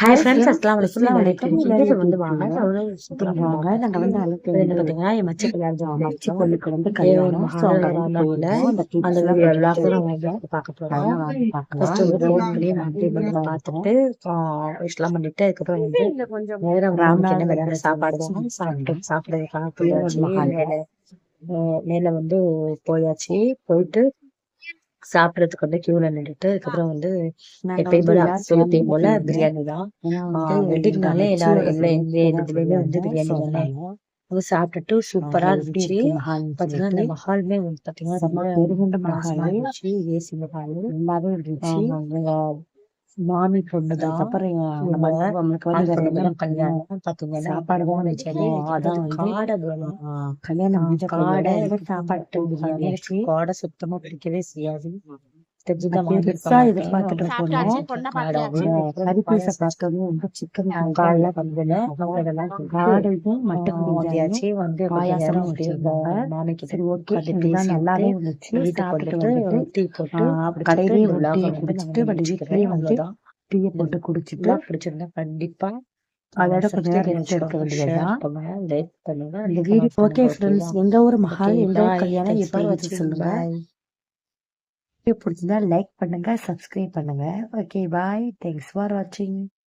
Hi friends அஸ்லாம் வலைக்கும் வலைக்கும். இது வந்து வாங்க. வாங்க. நாங்க வந்து அழைப்பு வந்து பார்த்தீங்கன்னா என் மச்ச கல்யாணம் மச்சி பொண்ணுக்கு வந்து கல்யாணம். ஸோ. அந்த அந்த வந்து பார்க்க பார்க்கலாம். ஃபர்ஸ்ட் வந்து ஃபோன்லேயே பண்ணி பார்த்துட்டு இஸ்லாம் பண்ணிட்டு அதுக்கப்புறம் வந்து நேரம் ராமநாதபுரம் என்ன சாப்பாடு சாப்பிட்டு சாப்பிட்றதுக்காக போயாச்சு மேலே. வந்து போயாச்சு. போயிட்டு சாப்பிட்றதுக்கு வந்து கியூல நின்றுட்டு அதுக்கப்புறம் வந்து எப்பயும் போல எப்பயும் போல பிரியாணி தான். எங்க எல்லாரும் எல்லா வந்து எந்த இதுலயுமே வந்து பிரியாணி தானே. அது சாப்பிட்டுட்டு சூப்பரா இருந்துச்சு. பாத்தீங்கன்னா இந்த. மஹாலுமே பாத்தீங்கன்னா ரொம்ப ஏசி மஹால். நல்லாவே இருந்துச்சு. மாமி பொண்ணுதான் இவங்க நம்ம கல்யாணம் பாத்தீங்கன்னா சாப்பாடு அதான் காடை கல்யாணம் காடை எனக்கு காடை சுத்தமா பிடிக்கவே செய்யாது. பெருசா. எதிர்பார்த்துட்டு. வந்து கறி பீஸை பார்த்ததும் வந்து சிக்கன் காலைல வந்ததுல அவங்களெல்லாம் பிரியாணி வந்தியாச்சு வந்து பாயாசம். மாமிக்கு சரி ஓகே நல்லாவே இருந்துச்சு சாப்பிட்டுட்டு டீ போட்டு கடையிலேயே குடிச்சிட்டு வந்து. டீயை போட்டு குடிச்சிட்டு vlog பிடிச்சிருந்தா கண்டிப்பா அதோட கொஞ்ச நேரம் subscribe ரெஸ்ட் எடுக்க வேண்டியதுதான் இந்த ஓகே ஃப்ரெண்ட்ஸ்? எந்த ஒரு Okay, எந்த ஒரு. கல்யாணம் எப்படி வச்சு. சொல்லுங்க. வீடியோ பிடிச்சிருந்தா லைக் பண்ணுங்க சப்ஸ்கிரைப் பண்ணுங்க. ஓகே பாய் தேங்க்ஸ் ஃபார் வாட்சிங்